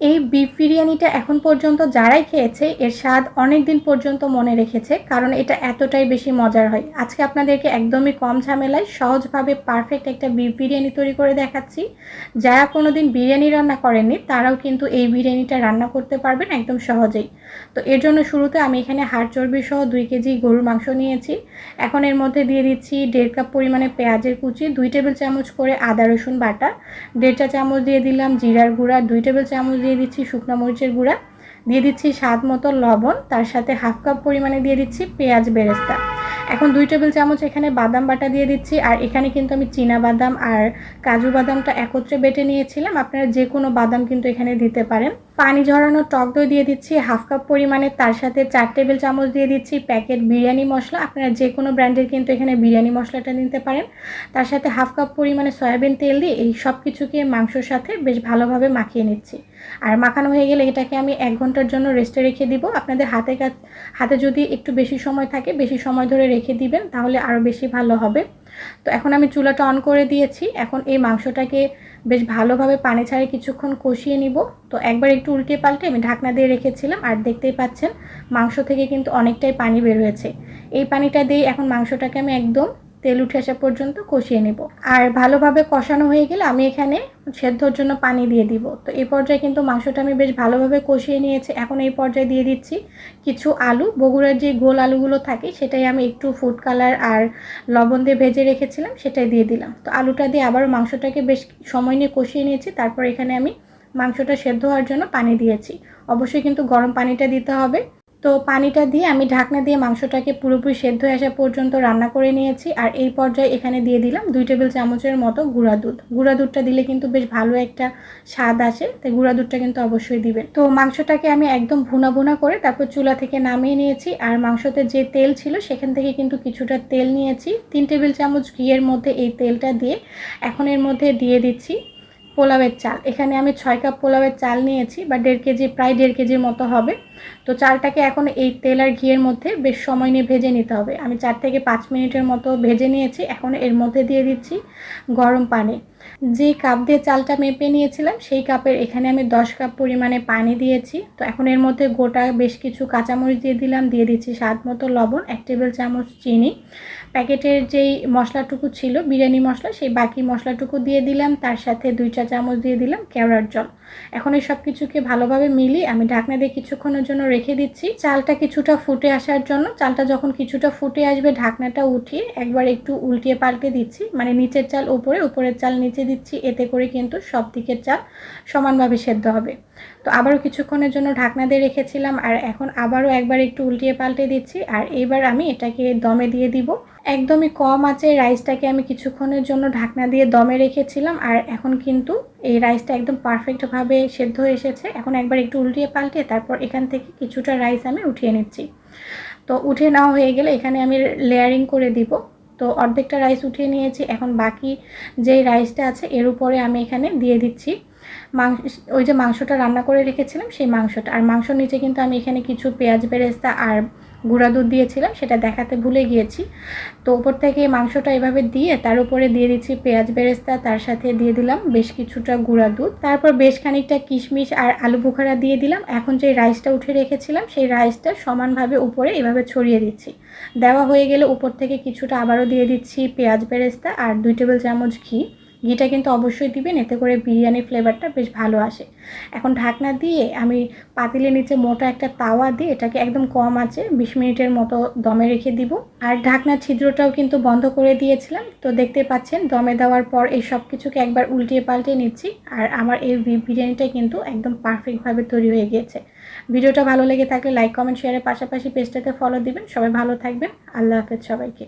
এই বিফ বিরিয়ানিটা এখন পর্যন্ত যারাই খেয়েছে, এর স্বাদ অনেক দিন পর্যন্ত মনে রেখেছে, কারণ এটা এতটাই বেশি মজার হয়। আজকে আপনাদেরকে একদমই কম ঝামেলায় সহজভাবে পারফেক্ট একটা বিফ বিরিয়ানি তৈরি করে দেখাচ্ছি। যারা কোনো দিন বিরিয়ানি রান্না করেননি, তারাও কিন্তু এই বিরিয়ানিটা রান্না করতে পারবেন একদম সহজেই। তো এর জন্য শুরুতে আমি এখানে হাড় চর্বি সহ দুই কেজি গরুর মাংস নিয়েছি। এখন এর মধ্যে দিয়ে দিচ্ছি দেড় কাপ পরিমাণে পেঁয়াজের কুচি, দুই টেবিল চামচ করে আদা রসুন বাটা, দেড় চা চামচ দিয়ে দিলাম জিরার গুঁড়া, দুই টেবিল চামচ দিয়ে দিচ্ছি শুকনো মরিচের গুঁড়া, দিয়ে দিচ্ছি স্বাদ মতো লবণ, তার সাথে হাফ কাপ পরিমাণে দিয়ে দিচ্ছি পেঁয়াজ বেরেস্তা। এখন দুই টেবিল চামচ এখানে বাদাম বাটা দিয়ে দিচ্ছি, আর এখানে কিন্তু আমি চীনা বাদাম আর কাজু বাদামটা একত্রে বেটে নিয়েছিলাম। আপনারা যে কোনো বাদাম কিন্তু এখানে দিতে পারেন। পানি ঝরানো টক দই দিয়ে দিচ্ছি, হাফ কাপ পরিমাণে তার সাথে চার টেবিল চামচ দিয়ে দিচ্ছি প্যাকেট বিরিয়ানি মশলা। আপনারা যে কোনো ব্র্যান্ডের কিন্তু এখানে বিরিয়ানি মশলাটা নিতে পারেন। তার সাথে হাফ কাপ পরিমাণে সয়াবিন তেল দিয়ে এই সব কিছুকে মাংসর সাথে বেশ ভালোভাবে মাখিয়ে নিচ্ছি। আর মাখানো হয়ে গেলে এটাকে আমি এক ঘণ্টার জন্য রেস্টে রেখে দিব। আপনাদের হাতে হাতে যদি একটু বেশি সময় থাকে, বেশি সময় ধরে রেখে দিবেন, তাহলে আরও বেশি ভালো হবে। তো এখন আমি চুলাটা অন করে দিয়েছি। এখন এই মাংসটাকে বেশ ভালোভাবে পানি ছাড়ে কিছুক্ষণ কষিয়ে নিব। তো একবার একটু উল্টে পাল্টে আমি ঢাকনা দিয়ে রেখেছিলাম আর দেখতেই পাচ্ছেন মাংস থেকে কিন্তু অনেকটাই পানি বের হয়েছে। এই পানিটা দিয়ে এখন মাংসটাকে আমি একদম তেল উঠে আসা পর্যন্ত কষিয়ে নেব। আর ভালোভাবে কষানো হয়ে গেলে আমি এখানে সেদ্ধর জন্য পানি দিয়ে দিব। তো এই পর্যায়ে কিন্তু মাংসটা আমি বেশ ভালোভাবে কষিয়ে নিয়েছি। এখন এই পর্যায়ে দিয়ে দিচ্ছি কিছু আলু। বগুড়ার যে গোল আলুগুলো থাকে, সেটাই আমি একটু ফুড কালার আর লবণ দিয়ে ভেজে রেখেছিলাম, সেটাই দিয়ে দিলাম। তো আলুটা দিয়ে আবারও মাংসটাকে বেশ সময় নিয়ে কষিয়ে নিয়েছি। তারপর এখানে আমি মাংসটা সেদ্ধ হওয়ার জন্য পানি দিয়েছি। অবশ্যই কিন্তু গরম পানিটা দিতে হবে। তো পানিটা দিয়ে আমি ঢাকনা দিয়ে মাংসটাকে পুরোপুরি সেদ্ধ হয়ে আসা পর্যন্ত রান্না করে নিয়েছি। আর এই পর্যায়ে এখানে দিয়ে দিলাম দুই টেবিল চামচের মতো গুঁড়া দুধ। গুঁড়া দুধটা দিলে কিন্তু বেশ ভালো একটা স্বাদ আসে, তাই গুঁড়া দুধটা কিন্তু অবশ্যই দিবেন। তো মাংসটাকে আমি একদম ভুনা ভুনা করে তারপর চুলা থেকে নামিয়ে নিয়েছি। আর মাংসতে যে তেল ছিল সেখান থেকে কিন্তু কিছুটা তেল নিয়েছি। তিন টেবিল চামচ ঘিয়ের মধ্যে এই তেলটা দিয়ে এখন এর মধ্যে দিয়ে দিচ্ছি পোলাওয়ের চাল। এখানে আমি ছয় কাপ পোলাওয়ের চাল নিয়েছি, বা দেড় কেজি, প্রায় দেড় কেজির মতো হবে। তো চালটাকে এখন এই তেল আর ঘিয়ের মধ্যে বেশ সময় নিয়ে ভেজে নিতে হবে। আমি চার থেকে পাঁচ মিনিটের মতো ভেজে নিয়েছি। এখন এর মধ্যে দিয়ে দিচ্ছি গরম পানি। যে কাপ দিয়ে চালটা মেপে নিয়েছিলাম, সেই কাপের এখানে আমি দশ কাপ পরিমাণে পানি দিয়েছি। তো এখন এর মধ্যে গোটা বেশ কিছু কাঁচামরিচ দিয়ে দিলাম, দিয়ে দিচ্ছি স্বাদ মতো লবণ, এক টেবিল চামচ চিনি। প্যাকেটের যেই মশলাটুকু ছিল, বিরিয়ানি মশলা, সেই বাকি মশলাটুকু দিয়ে দিলাম। তার সাথে দুই চা চামচ দিয়ে দিলাম কেওড়ার জল। এখন এই সব কিছুকে ভালোভাবে মিলিয়ে আমি ঢাকনা দিয়ে কিছুক্ষণের জন্য রেখে দিচ্ছি। চালটা কিছুটা ফুটে আসার জন্য, চালটা যখন কিছুটা ফুটে আসবে, ঢাকনাটা উঠিয়ে একবার একটু উল্টিয়ে পাল্টে দিচ্ছি। মানে নিচের চাল উপরে, উপরের চাল নিচে দিচ্ছি, এতে করে কিন্তু সব দিকের চাল সমানভাবে সেদ্ধ হবে। তো আবারও কিছুক্ষণের জন্য ঢাকনা দিয়ে রেখেছিলাম, আর এখন আবারও একবার একটু উল্টিয়ে পাল্টে দিচ্ছি, আর এইবার আমি এটাকে দমে দিয়ে দিব। একদমই কম আছে রাইসটাকে আমি কিছুক্ষণের জন্য ঢাকনা দিয়ে দমে রেখেছিলাম, আর এখন কিন্তু এই রাইসটা একদম পারফেক্টভাবে সেদ্ধ হয়ে এসেছে। এখন একবার একটু উল্টিয়ে পাল্টে তারপর এখান থেকে কিছুটা রাইস আমি উঠিয়ে নিচ্ছি। তো উঠে নেওয়া হয়ে গেলে এখানে আমি লেয়ারিং করে দিব। তো অর্ধেকটা রাইস উঠিয়ে নিয়েছি। এখন বাকি যেই রাইসটা আছে, এর উপরে আমি এখানে দিয়ে দিচ্ছি। মাংস, ওই যে মাংসটা রান্না করে রেখেছিলাম সেই মাংসটা। আর মাংসর নিচে কিন্তু আমি এখানে কিছু পেঁয়াজ বেরেস্তা আর গুঁড়া দুধ দিয়েছিলাম, সেটা দেখাতে ভুলে গিয়েছি। তো উপর থেকে মাংসটা এভাবে দিয়ে তার উপরে দিয়ে দিচ্ছি পেঁয়াজ বেরেস্তা, তার সাথে দিয়ে দিলাম বেশ কিছুটা গুঁড়া দুধ। তারপর বেশ খানিকটা কিশমিশ আর আলু বুখারা দিয়ে দিলাম। এখন যে রাইসটা উঠে রেখেছিলাম, সেই রাইসটা সমানভাবে উপরে এভাবে ছড়িয়ে দিচ্ছি। দেওয়া হয়ে গেলে উপর থেকে কিছুটা আবারও দিয়ে দিচ্ছি পেঁয়াজ বেরেস্তা আর দুই টেবিল চামচ ঘি। ঘিটা কিন্তু অবশ্যই দিবেন, এতে করে বিরিয়ানির ফ্লেভারটা বেশ ভালো আসে। এখন ঢাকনা দিয়ে আমি পাতিলের নিচে মোটা একটা তাওয়া দিয়ে এটাকে একদম কম আছে, বিশ মিনিটের মতো দমে রেখে দিব। আর ঢাকনার ছিদ্রটাও কিন্তু বন্ধ করে দিয়েছিলাম, তো দেখতে পাচ্ছেন দমে দেওয়ার পর এই সব কিছুকে একবার উল্টিয়ে পাল্টিয়ে নিচ্ছি, আর আমার এই বিরিয়ানিটা কিন্তু একদম পারফেক্টভাবে তৈরি হয়ে গিয়েছে। ভিডিওটা ভালো লেগে থাকলে লাইক কমেন্ট শেয়ারের পাশাপাশি পেজটাতে ফলো দিবেন। সবাই ভালো থাকবেন। আল্লাহ হাফেজ সবাইকে।